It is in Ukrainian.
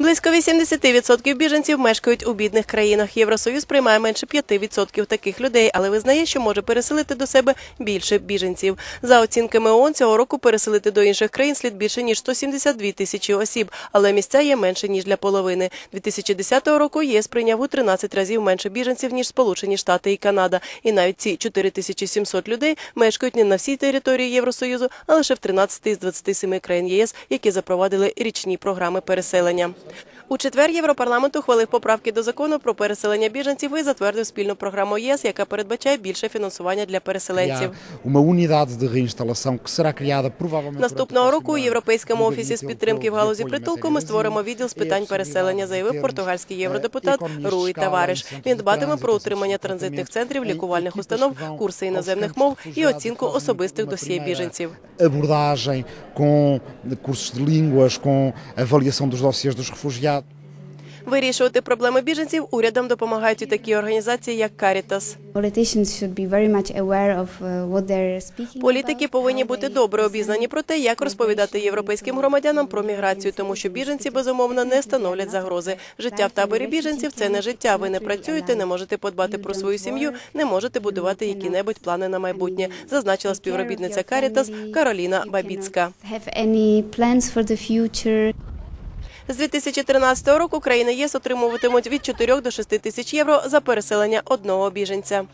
Близько 80% біженців мешкають у бідних країнах. Євросоюз приймає менше 5% таких людей, але визнає, що може переселити до себе більше біженців. За оцінками ООН, цього року переселити до інших країн слід більше ніж 172 тисячі осіб, але місця є менше ніж для половини. 2010 року єС прийняв у 13 разів менше біженців ніж Сполучені Штати і Канада. І навіть ці 4700 людей мешкають не на всій території Євросоюзу, а лише в 13 з 27 країн ЄС, які запровадили річні програми переселення. У четвер Європарламент ухвалив поправки до закону про переселення біженців і затвердив спільну програму ЄС, яка передбачає більше фінансування для переселенців. Наступного року у. Європейському офісі з підтримки в галузі притулку ми створимо відділ з питань переселення, заявив португальський євродепутат Руї Тавариш. Він дбатиме про утримання транзитних центрів, лікувальних установ, курси іноземних мов і оцінку особистих досьє біженців. Abordagem com cursos de línguas, com avaliação dos dossiês dos refugiados. Вирішувати проблеми біженців урядам допомагають і такі організації, як of uh, Політики повинні бути добре обізнані про те, як розповідати європейським громадянам про міграцію, тому що біженці безумовно не становлять загрози. Життя в таборі біженців це не життя. Ви не працюєте, не можете подбати про свою сім'ю, не можете будувати які-небудь плани на майбутнє, зазначила співробітниця Карітас Кароліна Бабіцька. З 2013 року країни ЄС отримуватимуть від 4 до 6 тисяч євро за переселення одного біженця.